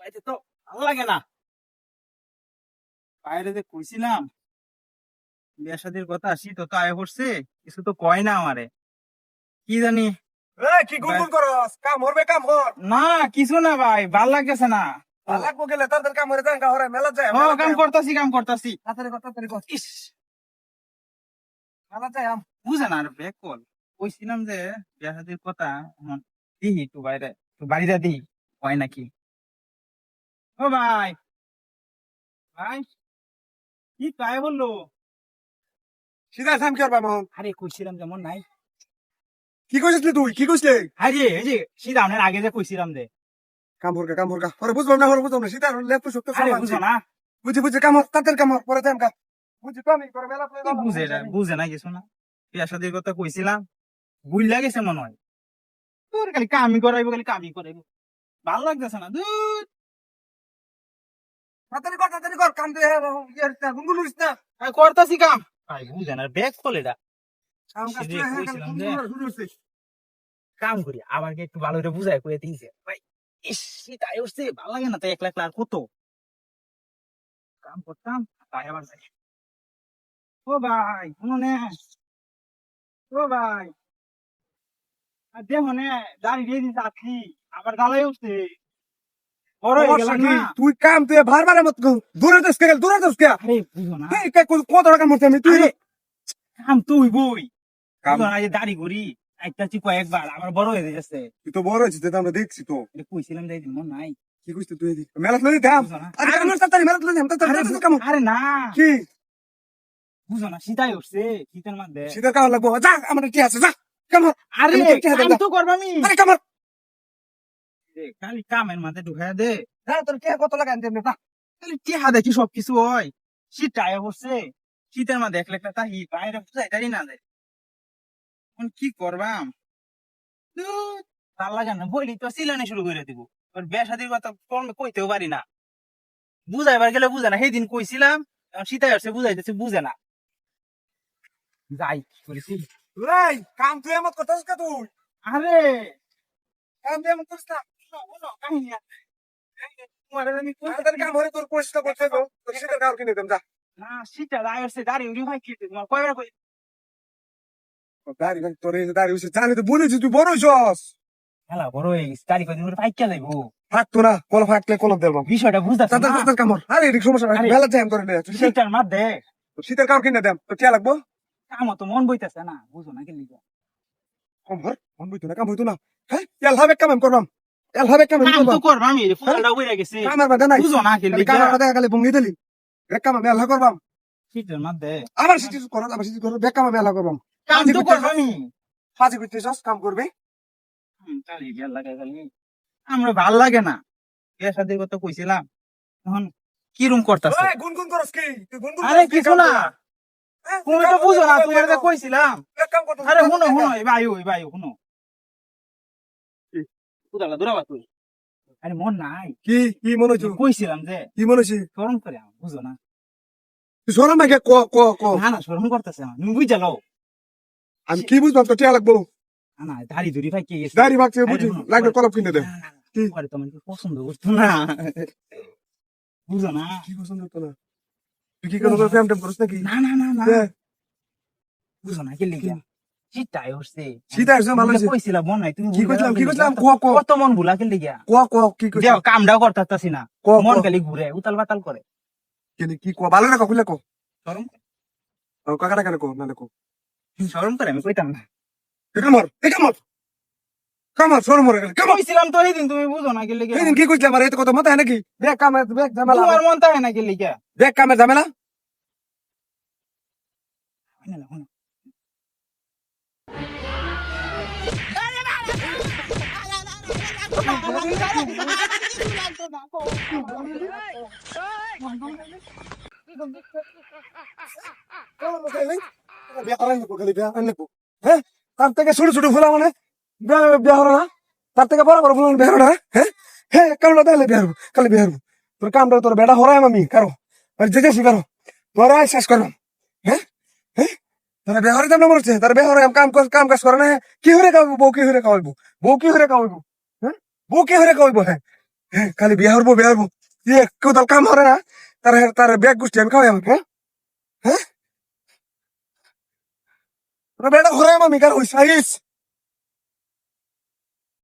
বাইরে তো ভালো লাগে না বাইরে যে কইছিলাম বিয়া শাদির কথা শীত তো আয় পড়ছে কিছু তো কয় না আমারে কি জানি কি গুনগুন করস? কাম হরবে কাম হর না কিছু না ভাই ভালো লাগতেছে না। লাগবো গেলে তাদের কাম হরে জাঙ্গা হরে মেলা যায় ও কাম করতাছি কাম করতাছি। তাড়াতাড়ি কর তাড়াতাড়ি কর। ইস। মেলা যায় আম। বুঝে আর ব্যাক কল কইছিলাম যে বিয়া কথা দিহি একটু বাইরে একটু বাড়িতে দিই হয় নাকি? ও ভাই ভাই কি কায় বলল? সিধা সাম কি করবা মোহন আরে কইছিলাম যেমন নাই। কি কইছিস তুই? কি কইছিস আরে এই যে সিধা আগে যে কইছিলাম যে কাম হরকা কাম হরকা হরে বুঝবাম না বুঝবাম না আরে বুঝো না। বুঝি বুঝি কাম তাদের কাম হর পরে কা বুঝি তো আমি করে কি বুঝে বুঝে না কিছু না। কথা কইছিলাম বুঝলা গেছে মনে হয়। তোর খালি কামি করাইবো খালি কামি করাইবো। ভালো লাগতেছে না দুধ তাড়াতাড়ি কর তাড়াতাড়ি কর কাম দে ইয়ার তা গুনগুন করিস না করতাছি কাম। ভাই বুঝে না ব্যাগ খোলে এটা। কাম কাজ সিধে হ্যাঁ কাম করি আবার একটু ভালো করে করে দিয়েছে ভাই ইস তাই উঠছে? ভালো লাগে না তো একলা একলা আর কত? কাম করতাম তাই আবার যাই। ও ভাই শুনো নে। ও ভাই। আর দেখো নে দাঁড়িয়ে দিয়ে দিচ্ছে আছি আবার গালাই উঠছে। তুই কাম তুই বারবার মত দূরে দস কে দূরে দস কে? আরে বুঝো না। কত টাকা মরতে আমি? তুই কাম তুই বই। কাম। দাড়ি করি বড় হয়ে যাচ্ছে তুই তো বড় হয়েছিস আমরা দেখছি তো। এটা কইছিলাম যে মন নাই। কি কইছিস তুই মেলা লই দাম না। আরে কাম তাড়াতাড়ি মেলা লই দাম তাড়াতাড়ি কাম আরে না। কি? বুঝো না শীতাই উঠছে শীতের মধ্যে। সিধা কাম লাগবো। যা আমার কি আছে যা কাম আরে আমি তো কাম তো করবা আমি। আরে কাম খালি কামের দে। যা তোর কে কত না খালি দেখি সবকিছু হয়। শীত টায়া পড়ছে শীতের মধ্যে এক লেখা তাহি বাইরে না দেয়। এখন কি করবাম? তার লাগে না বইলি তো সিলানি শুরু করে দিব। ওর বিয়া শাদির কথা কমে কইতেও পারি না। বুঝাইবার গেলে বুঝে না সেই দিন কইছিলাম এখন শীতাই আসছে বুঝাইতেছে বুঝে না। যাই কি করেছি? এই কাম তুই এমত করতেছিস কা তুই? আরে! কাম তুই এমত করিস না শীতটা দাঁড়িয়ে উঠে ভাই খেতে। তোমার কয়বার কই দাড়ি তোর এই দাড়ি হইছে জানি তো বলেছি তুই বড় হইছস। খেলা বড় হয়ে গেছে দাঁড়িয়ে কদিন করে ফাইক খেলাইব থাকতো না কল ফাকলে দেব বিষয়টা বুঝতে আরে এদিক সমস্যা নাই জ্যাম করে নে তুই শীত- শীতটার মধ্যে শীতের কিনে দেম তো টিয়া লাগবো? কাম তো মন বইতেছে না বুঝো না মন বইতো না কাম হইতো না। হ্যাঁ হবে কাম করবাম। হবে কাম তো করবাম। করবা আমি ফুলটা বইরা গেছে। কামের বাদে নাই। বুঝো না কেন কামের বাদে খালি ভঙ্গি দিলি। এক কাম আমি করবাম। শীতের মধ্যে আবার সিটি করো আবার সিটি করো বেক কাম আমি করবাম। কাম তো করবা। আমি করবি? আমরা ভালো লাগে না। এর সাথে কথা কইছিলাম। এখন কি রুম করতাছে? ওই গুনগুন করস কি? তুই গুনগুন আরে কিছু না। তুমি তো বুঝো না তোমার কইছিলাম। এক কাম করতে আরে দূরাবা তুই। আরে মন নাই। কি কি মনে হচ্ছে কইছিলাম যে কি মনে হচ্ছে শরম করে বুঝো না। তুই ক ক ক। না না শরম করতেছে তুমি বুঝা লও আমি কি বুঝলাম তো টিয়া লাগবো? না দাড়ি ধরি ভাই কে দাড়ি ভাগছে আরে বুঝি লাগবে কিনে দে। না, কি? তোমার তো আমার পছন্দ করতো না। বুঝো না। কি পছন্দ হতো না? তুই কি কোনো ফ্যাম টেম করিস নাকি? না না না না। বুঝো না কে লিখা শীতটাই হচ্ছে। শীতটা আসছে, ভালো হয়েছে। কইছিলাম মন নাই তুমি কি কইছিলাম কি কে কইছিলাম? লিগা? ক ক কত মন ভুলা কে লিগা ক ক কি দেও কইছিলাম কামটাও করতাছি না। ক মন খালি ঘুরে উতাল পাতাল করে। কেন কি ক ভালো না কইলে ক শরম কাকাটা কেন ক? না ক। শরম করে আমি কইতাম না এ কামর এ কামর কামর সর মরে গেল কামর কইছিলাম তো এই দিন তুমি বুঝো না কে এই দিন কি কইছিলাম আর এত কথা মাথায় নাকি দেখ কামের দেখ ঝামেলা তোমার মন তাই না কে লিগা দেখ কামের ঝামেলা বিয়া করাই নাকো খালি, বিয়া করাই নাকো হ্যাঁ তার থেকে ছোট ছোট ফুলা মানে বিয়া বিয়া হলো না? তার থেকে বড় বড় ফুলা বিয়া হলো না? হ্যাঁ হ্যাঁ কামটা তাহলে বিয়া হব খালি বিয়া হব তোর কামটা তোর বেটা হরাই আমি কারও আর যেতে শিকার তোরা শেষ করো হ্যাঁ হ্যাঁ তারা বেহরে দাম মরছে তারা বেহরে কাম কাজ- কাম কাজ করে না হ্যাঁ? কি হরে খাওয়াবো বউ কি হরে খাওয়াইবো বউ কি হরে খাওয়াইবো হ্যাঁ বউ কি হরে খাওয়াইবো হ্যাঁ হ্যাঁ খালি বিয়ে হরবো বিয়ে হরবো ইয়ে কেউ তার কাম হরে না? তার তার ব্যাগ গোষ্ঠী আমি খাওয়াই আমাকে হ্যাঁ হ্যাঁ তোরা বেটা ঘুরে আমি কার হইস আইস